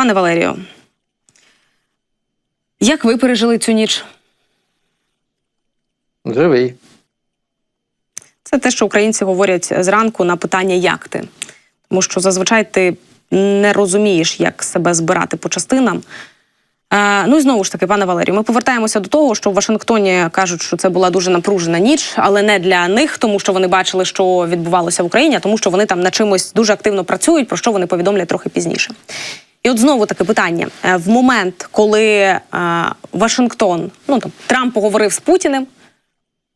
Пане Валерію, як ви пережили цю ніч? Живий. Це те, що українці говорять зранку на питання як ти. Тому що зазвичай ти не розумієш, як себе збирати по частинам. Е, ну і знову ж таки, пане Валерію, ми повертаємося до того, що в Вашингтоні кажуть, що це була дуже напружена ніч, але не для них, тому що вони бачили, що відбувалося в Україні, а тому що вони там над чимось дуже активно працюють, про що вони повідомлять трохи пізніше. І от знову таке питання: Е, в момент, коли е, Вашингтон, ну там Трамп поговорив з Путіним,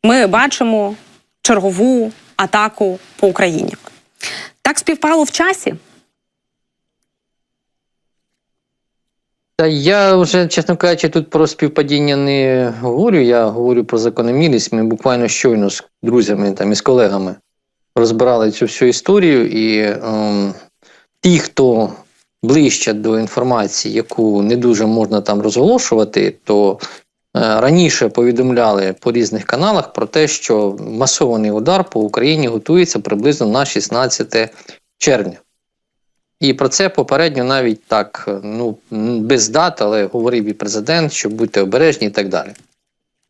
ми бачимо чергову атаку по Україні. Так співпало в часі. Та я вже, чесно кажучи, тут про співпадіння не говорю. Я говорю про закономірність. Ми буквально щойно з друзями там і з колегами розбирали цю всю історію, і ем, ті, хто ближче до інформації, яку не дуже можна там розголошувати, то е, раніше повідомляли по різних каналах про те, що масований удар по Україні готується приблизно на 16 червня. І про це попередньо навіть так, ну без дат, але говорив і президент, що будьте обережні і так далі.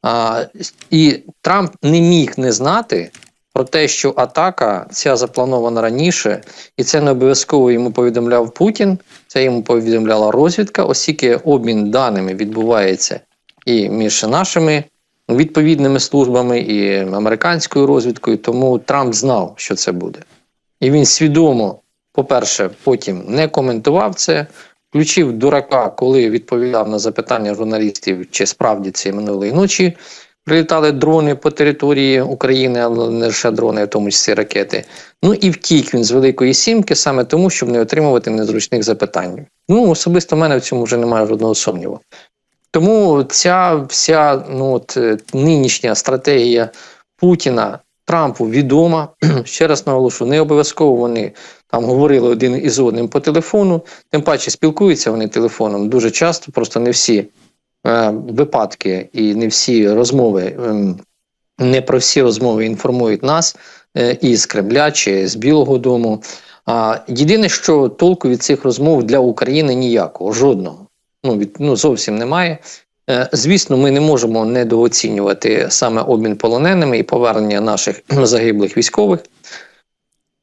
А, І Трамп не міг не знати про те, що атака ця запланована раніше, і це не обов'язково йому повідомляв Путін, це йому повідомляла розвідка, оскільки обмін даними відбувається і між нашими відповідними службами, і американською розвідкою, тому Трамп знав, що це буде. І він свідомо по-перше, потім не коментував це, включив дурака, коли відповідав на запитання журналістів, чи справді це минулої ночі прилітали дрони по території України, але не лише дрони, в тому числі ракети. Ну і втік він з Великої Сімки саме тому, щоб не отримувати незручних запитань. Ну, особисто в мене в цьому вже немає жодного сумніву. Тому ця вся ну, от, е, нинішня стратегія Путіна Трампу відома. Ще раз наголошу, не обов'язково вони там говорили один із одним по телефону, тим паче спілкуються вони телефоном дуже часто, просто не всі випадки і не всі розмови, е, не про всі розмови інформують нас е, із Кремля чи з Білого Дому. Єдине, що толку від цих розмов для України ніякого, жодного. Ну, від, ну зовсім немає. Е, Звісно, ми не можемо недооцінювати саме обмін полоненими і повернення наших загиблих військових.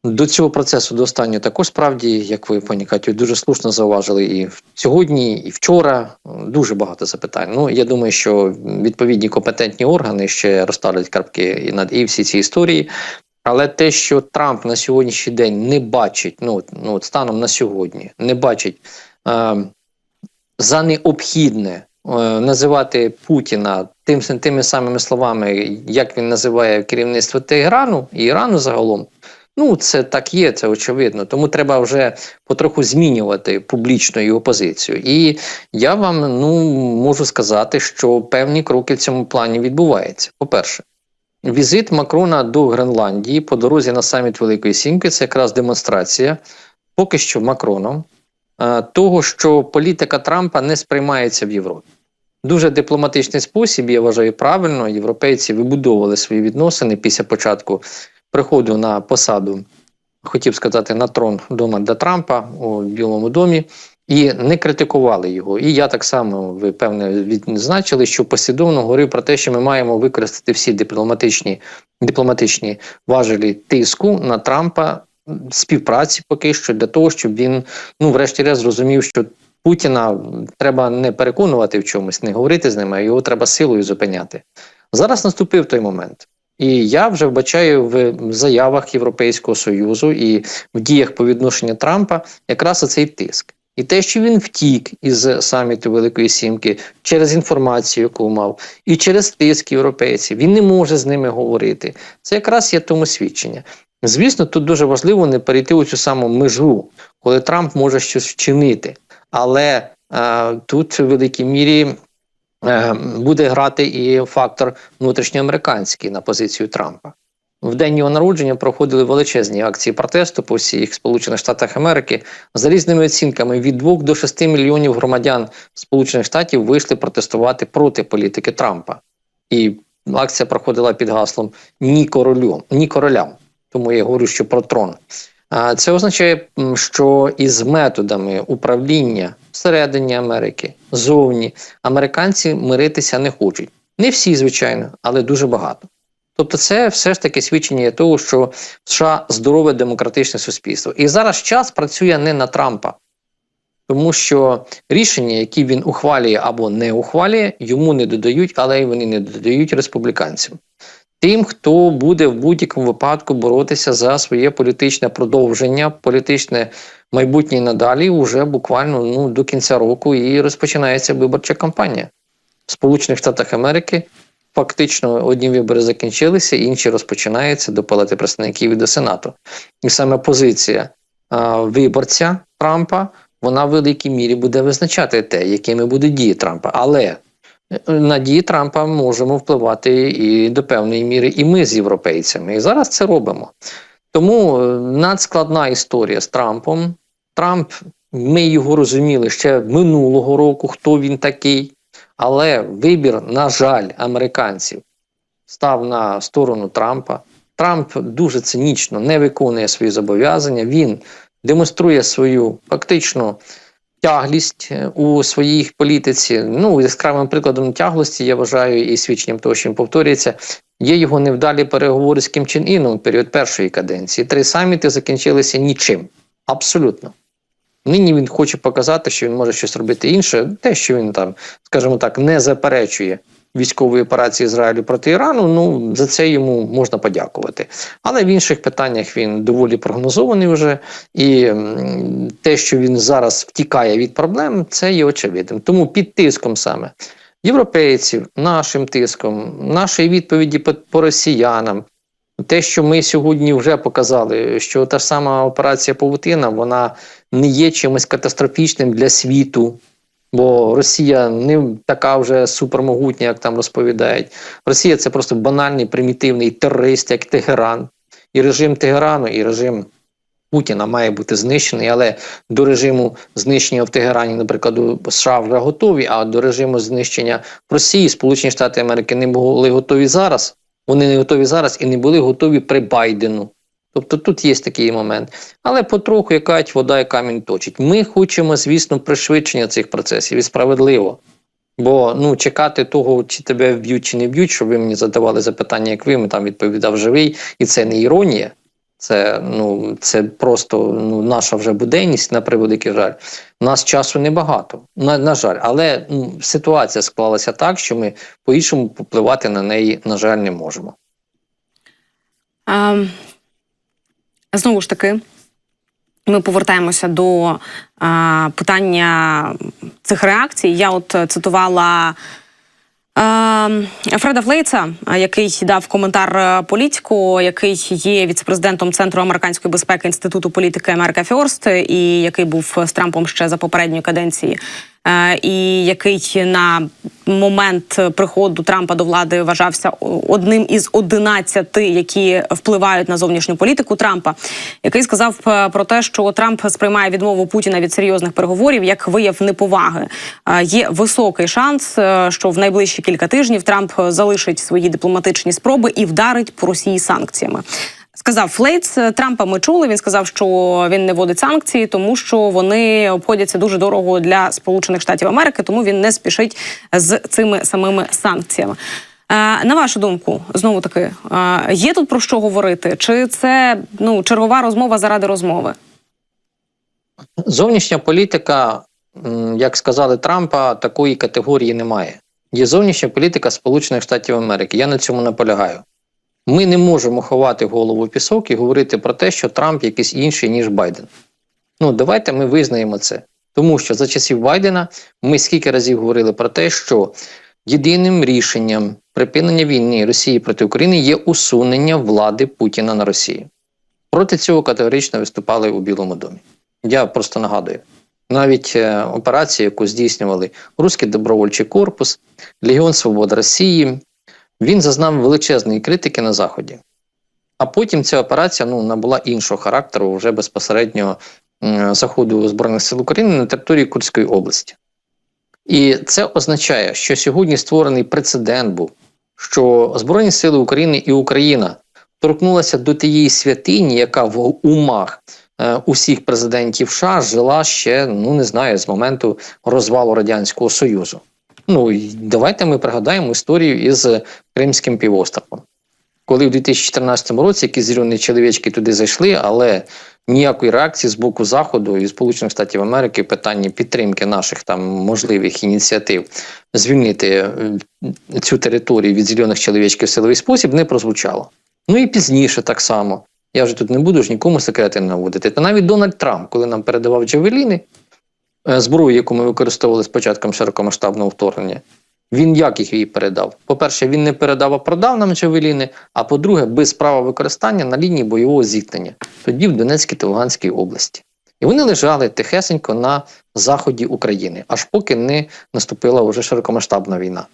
До цього процесу до останнього також справді, як ви пані Катю, дуже слушно зауважили і сьогодні, і вчора дуже багато запитань. Ну я думаю, що відповідні компетентні органи ще розставлять крапки і над і всі ці історії. Але те, що Трамп на сьогоднішній день не бачить, ну ну станом на сьогодні, не бачить е, за необхідне е, називати Путіна тим тими самими словами, як він називає керівництво Теграну і Ірану загалом. Ну, це так є, це очевидно. Тому треба вже потроху змінювати публічно його позицію. І я вам ну можу сказати, що певні кроки в цьому плані відбуваються. По-перше, візит Макрона до Гренландії по дорозі на саміт Великої Сімки це якраз демонстрація, поки що Макроном, е, того, що політика Трампа не сприймається в Європі. Дуже дипломатичний спосіб, я вважаю, правильно. Європейці вибудовували свої відносини після початку приходу на посаду, хотів сказати, на трон Дональда Трампа у Білому домі. І не критикували його. І я так само, ви певне, відзначили, що послідовно говорив про те, що ми маємо використати всі дипломатичні дипломатичні важелі тиску на Трампа співпраці поки що для того, щоб він, ну, врешті-решт, зрозумів, що Путіна треба не переконувати в чомусь, не говорити з ними, а його треба силою зупиняти. Зараз наступив той момент. І я вже вбачаю в заявах Європейського союзу і в діях по відношенню Трампа якраз оцей тиск. І те, що він втік із саміту Великої Сімки через інформацію, яку мав, і через тиск європейців, він не може з ними говорити. Це якраз є тому свідчення. Звісно, тут дуже важливо не перейти у цю саму межу, коли Трамп може щось вчинити. Але е, тут в великій мірі буде грати і фактор внутрішньоамериканський на позицію Трампа. В день його народження проходили величезні акції протесту по всіх Сполучених Штатах Америки. За різними оцінками від 2 до 6 мільйонів громадян Сполучених Штатів вийшли протестувати проти політики Трампа. І акція проходила під гаслом Ні королю, ні королям. Тому я говорю, що про трон. Це означає, що із методами управління всередині Америки, зовні, американці миритися не хочуть. Не всі, звичайно, але дуже багато. Тобто, це все ж таки свідчення того, що США здорове демократичне суспільство. І зараз час працює не на Трампа, тому що рішення, які він ухвалює або не ухвалює, йому не додають, але й вони не додають республіканцям. Тим, хто буде в будь-якому випадку боротися за своє політичне продовження, політичне майбутнє надалі, вже буквально ну, до кінця року і розпочинається виборча кампанія. В Сполучених Штатах Америки фактично одні вибори закінчилися, інші розпочинаються до Палати представників і до Сенату. І саме позиція а, виборця Трампа вона в великій мірі буде визначати те, якими будуть дії Трампа. Але е, на дії Трампа можемо впливати і до певної міри, і ми з європейцями. І зараз це робимо. Тому е, надскладна історія з Трампом. Трамп, ми його розуміли ще минулого року, хто він такий. Але вибір, на жаль, американців став на сторону Трампа. Трамп дуже цинічно не виконує свої зобов'язання. Він демонструє свою фактично тяглість е, у своїй політиці. Ну, яскравим прикладом тяглості, я вважаю, і свідченням того, що він повторюється, є його невдалі переговори з Кім Чен Іном у період першої каденції. Три саміти закінчилися нічим. Абсолютно. Нині він хоче показати, що він може щось робити інше, те, що він там, скажімо так, не заперечує військової операції Ізраїлю проти Ірану. Ну за це йому можна подякувати. Але в інших питаннях він доволі прогнозований вже, і те, що він зараз втікає від проблем, це є очевидним. Тому під тиском саме європейців, нашим тиском, нашої відповіді по, росіянам. Те, що ми сьогодні вже показали, що та ж сама операція Павутина, вона не є чимось катастрофічним для світу, бо Росія не така вже супермогутня, як там розповідають. Росія це просто банальний примітивний терорист, як Тегеран. І режим Тегерану, і режим Путіна має бути знищений, але до режиму знищення в Тегерані, наприклад, у США вже готові, а до режиму знищення в Росії Сполучені Штати Америки не були готові зараз. Вони не готові зараз і не були готові при Байдену. Тобто тут є такий момент. Але потроху якась вода і камінь точить. Ми хочемо, звісно, пришвидшення цих процесів і справедливо. Бо ну, чекати того, чи тебе вб'ють, чи не вб'ють, щоб ви мені задавали запитання, як ви, ми там відповідав живий, і це не іронія. Це ну це просто ну, наша вже буденність на превеликий жаль. У нас часу небагато. На, на жаль, але ну, ситуація склалася так, що ми по-іншому попливати на неї, на жаль, не можемо. Ем, знову ж таки, ми повертаємося до е, питання цих реакцій. Я от цитувала. Фреда Флейца, який дав коментар політику, який є віцепрезидентом Центру американської безпеки інституту політики Америка Фьорст, і який був з Трампом ще за попередньої каденції, і який на момент приходу Трампа до влади вважався одним із 11, які впливають на зовнішню політику Трампа, який сказав е, про те, що Трамп сприймає відмову Путіна від серйозних переговорів як вияв неповаги. Е, Є високий шанс, е, що в найближчі кілька тижнів Трамп залишить свої дипломатичні спроби і вдарить по Росії санкціями. Сказав Флейтс Трампа. Ми чули. Він сказав, що він не вводить санкції, тому що вони обходяться дуже дорого для Сполучених Штатів Америки, тому він не спішить з цими самими санкціями. Е, На вашу думку, знову таки, е, є тут про що говорити? Чи це ну чергова розмова заради розмови? Зовнішня політика, як сказали Трампа, такої категорії немає. Є зовнішня політика Сполучених Штатів Америки. Я на цьому наполягаю. Ми не можемо ховати голову в пісок і говорити про те, що Трамп якийсь інший, ніж Байден. Ну, давайте ми визнаємо це. Тому що за часів Байдена ми скільки разів говорили про те, що єдиним рішенням припинення війни Росії проти України є усунення влади Путіна на Росії. Проти цього категорично виступали у Білому домі. Я просто нагадую. Навіть е, операцію, яку здійснювали Руський добровольчий корпус, Легіон Свободи Росії, він зазнав величезної критики на Заході. А потім ця операція ну, набула іншого характеру вже безпосередньо заходу Збройних сил України на території Курської області. І це означає, що сьогодні створений прецедент був, що Збройні Сили України і Україна торкнулася до тієї святині, яка в умах е, усіх президентів США жила ще, ну не знаю, з моменту розвалу Радянського Союзу. Ну давайте ми пригадаємо історію із Кримським півостровом. Коли в 2014 році якісь зелені чоловічки туди зайшли, але ніякої реакції з боку Заходу і Сполучених Штатів Америки в питанні підтримки наших там можливих ініціатив звільнити е, цю територію від зелених чоловічків в силовий спосіб не прозвучало. Ну і пізніше так само. Я вже тут не буду ж нікому секрети наводити. Та навіть Дональд Трамп, коли нам передавав Джавеліни, зброю, яку ми використовували з початком широкомасштабного вторгнення, він як їх їй передав? По-перше, він не передав, а продав нам Джавеліни, а по-друге, без права використання на лінії бойового зіткнення, тоді в Донецькій та Луганській області. І вони лежали тихесенько на заході України, аж поки не наступила вже широкомасштабна війна.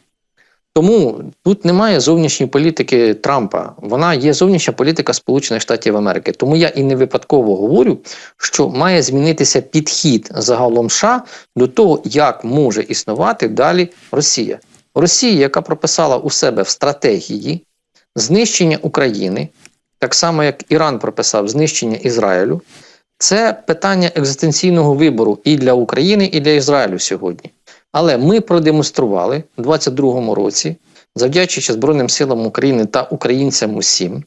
Тому тут немає зовнішньої політики Трампа, вона є зовнішня політика Сполучених Штатів Америки. Тому я і не випадково говорю, що має змінитися підхід загалом США до того, як може існувати далі Росія. Росія, яка прописала у себе в стратегії знищення України, так само як Іран прописав знищення Ізраїлю, це питання екзистенційного вибору і для України, і для Ізраїлю сьогодні. Але ми продемонстрували у 2022 році, завдячуючи Збройним силам України та українцям усім,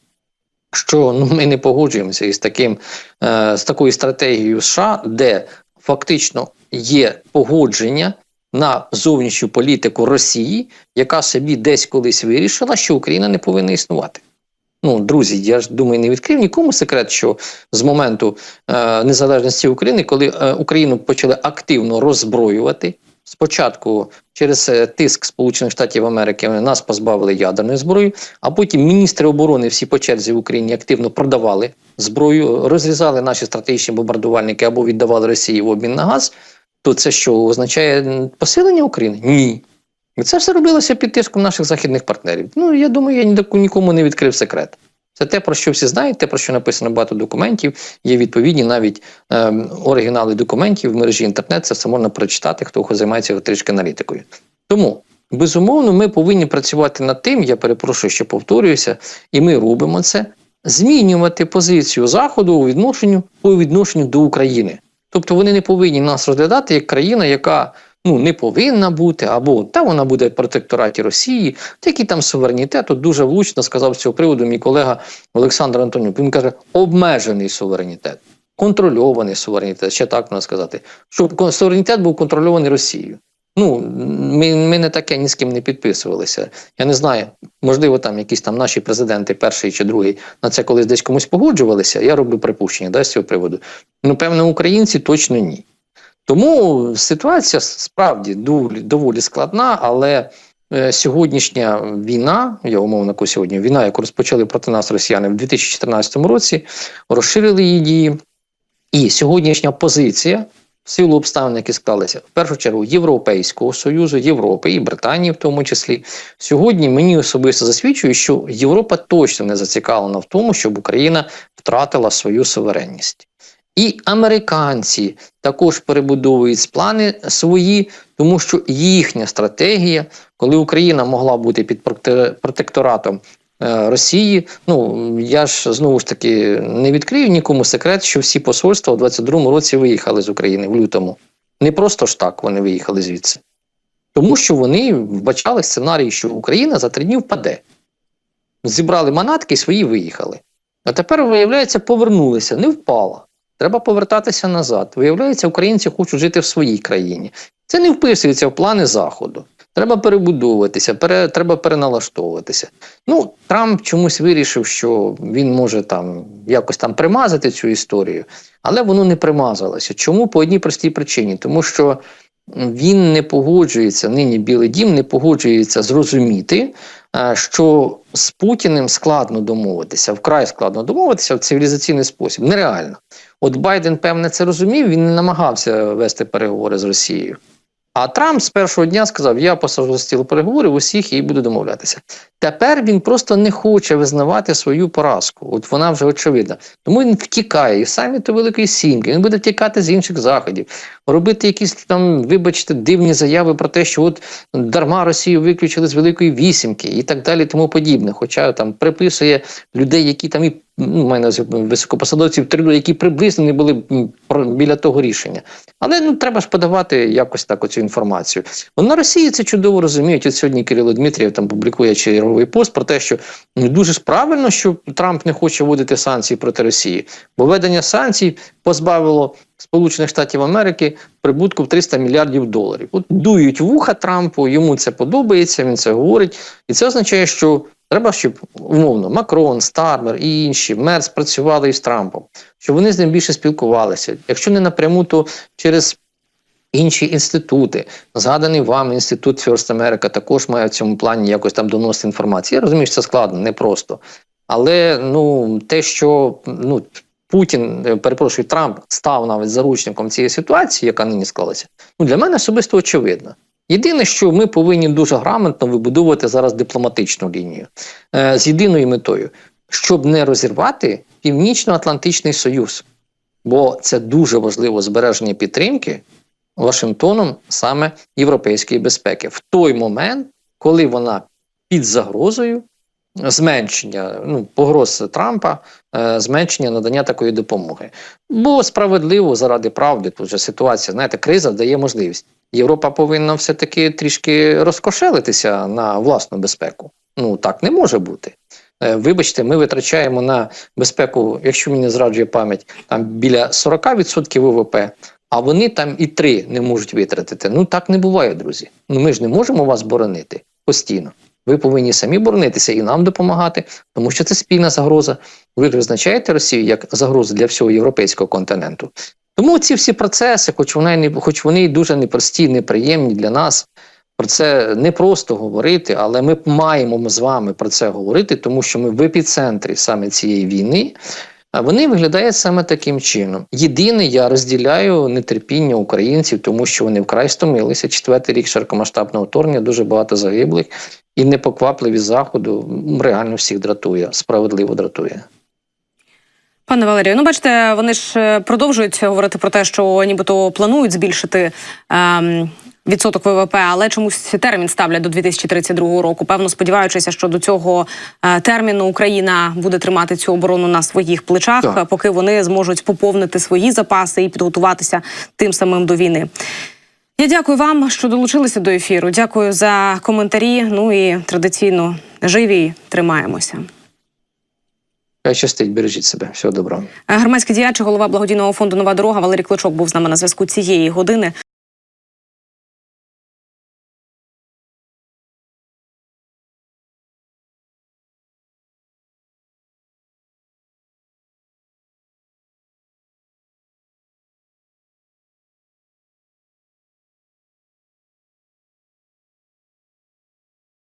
що ну, ми не погоджуємося із таким, е, з такою стратегією США, де фактично є погодження на зовнішню політику Росії, яка собі десь колись вирішила, що Україна не повинна існувати. Ну, друзі, я ж думаю, не відкрив нікому секрет, що з моменту е, незалежності України, коли е, Україну почали активно роззброювати, спочатку через е, тиск Сполучених Штатів Америки нас позбавили ядерної зброї, а потім міністри оборони всі по черзі в Україні активно продавали зброю, розрізали наші стратегічні бомбардувальники або віддавали Росії в обмін на газ. То це що означає посилення України? Ні. Це все робилося під тиском наших західних партнерів. Ну я думаю, я нікому не відкрив секрет. Це те, про що всі знають, те, про що написано багато документів. Є відповідні навіть ем, оригінали документів в мережі інтернет. Це все можна прочитати, хто займається трішки аналітикою. Тому, безумовно, ми повинні працювати над тим, я перепрошую, що повторююся, і ми робимо це, змінювати позицію Заходу у відношенню по відношенню до України. Тобто вони не повинні нас розглядати як країна, яка ну не повинна бути, або та вона буде в протектораті Росії, який там суверенітет. От дуже влучно сказав з цього приводу мій колега Олександр Антонюк. Він каже, обмежений суверенітет, контрольований суверенітет, ще так можна сказати, щоб суверенітет був контрольований Росією. Ну, ми, ми не таке ні з ким не підписувалися. Я не знаю, можливо, там якісь там наші президенти, перший чи другий, на це колись десь комусь погоджувалися. Я роблю припущення да, з цього приводу. Ну, певно, українці точно ні. Тому ситуація справді доволі, складна, але е, сьогоднішня війна, я умовно кажу сьогодні, війна, яку розпочали проти нас росіяни в 2014 році, розширили її дії. І сьогоднішня позиція, в силу обставин, які склалися, в першу чергу Європейського Союзу, Європи і Британії, в тому числі, сьогодні мені особисто засвідчує, що Європа точно не зацікавлена в тому, щоб Україна втратила свою суверенність. І американці також перебудовують плани свої, тому що їхня стратегія, коли Україна могла бути під протекторатом е, Росії, ну я ж знову ж таки не відкрию нікому секрет, що всі посольства у 22-му році виїхали з України в лютому. Не просто ж так вони виїхали звідси. Тому що вони вбачали сценарій, що Україна за три дні впаде. Зібрали манатки і свої виїхали. А тепер, виявляється, повернулися, не впала. Треба повертатися назад. Виявляється, українці хочуть жити в своїй країні. Це не вписується в плани Заходу. Треба перебудовуватися, пере, треба переналаштовуватися. Ну, Трамп чомусь вирішив, що він може там якось там примазати цю історію, але воно не примазалося. Чому? По одній простій причині. Тому що він не погоджується, нині Білий Дім не погоджується зрозуміти, е, що з Путіним складно домовитися, вкрай складно домовитися в цивілізаційний спосіб. Нереально. От Байден, певне, це розумів, він не намагався вести переговори з Росією. А Трамп з першого дня сказав: Я посажу стіл переговорів усіх і буду домовлятися. Тепер він просто не хоче визнавати свою поразку. От вона вже очевидна. Тому він втікає і саміту Великої Сімки. Він буде втікати з інших заходів, робити якісь там, вибачте, дивні заяви про те, що от дарма Росію виключили з Великої Вісімки і так далі, тому подібне. Хоча там приписує людей, які там і ну, маю на увазі високопосадовців трилу, які приблизно не були біля того рішення. Але ну треба ж подавати якось так оцю інформацію. Бо на Росії це чудово розуміють. От сьогодні Кирило Дмитрієв там публікує черговий пост про те, що ну, дуже ж правильно, що Трамп не хоче вводити санкції проти Росії, бо введення санкцій позбавило Сполучених Штатів Америки прибутку в 300 мільярдів доларів. От дують вуха Трампу, йому це подобається, він це говорить, і це означає, що треба, щоб умовно Макрон, Стармер і інші Мерц працювали із Трампом, щоб вони з ним більше спілкувалися. Якщо не напряму, то через інші інститути. Згаданий вам інститут First America також має в цьому плані якось там доносити інформацію. Я розумію, що це складно, непросто. Але ну те, що ну Путін, е, перепрошую, Трамп став навіть заручником цієї ситуації, яка нині склалася, ну для мене особисто очевидно. Єдине, що ми повинні дуже грамотно вибудовувати зараз дипломатичну лінію е, з єдиною метою, щоб не розірвати Північно-Атлантичний Союз, бо це дуже важливо збереження підтримки Вашингтоном саме європейської безпеки в той момент, коли вона під загрозою зменшення ну, погроз Трампа, е, зменшення надання такої допомоги. Бо справедливо заради правди, тут же ситуація, знаєте, криза дає можливість. Європа повинна все-таки трішки розкошелитися на власну безпеку. Ну так не може бути. Е, Вибачте, ми витрачаємо на безпеку, якщо мені зраджує пам'ять, там біля 40% ВВП, а вони там і 3 не можуть витратити. Ну так не буває, друзі. Ну ми ж не можемо вас боронити постійно. Ви повинні самі боронитися і нам допомагати, тому що це спільна загроза. Ви визначаєте Росію як загрозу для всього європейського континенту. Тому ці всі процеси, хоч вони хоч вони дуже непрості, неприємні для нас. Про це не просто говорити, але ми маємо з вами про це говорити, тому що ми в епіцентрі саме цієї війни. А вони виглядають саме таким чином. Єдине, я розділяю нетерпіння українців, тому що вони вкрай стомилися. Четвертий рік широкомасштабного вторгнення, дуже багато загиблих, і непоквапливість заходу реально всіх дратує, справедливо дратує. Пане Валерію, ну бачите, вони ж е, продовжують говорити про те, що нібито планують збільшити ем, відсоток ВВП, але чомусь термін ставлять до 2032 року. Певно, сподіваючися, що до цього е, терміну Україна буде тримати цю оборону на своїх плечах, Так. поки вони зможуть поповнити свої запаси і підготуватися тим самим до війни. Я дякую вам, що долучилися до ефіру. Дякую за коментарі. Ну і традиційно живі тримаємося. Щастить, бережіть себе. Всього доброго. Громадський діяч, голова благодійного фонду Нова дорога Валерій Клочок був з нами на зв'язку цієї години.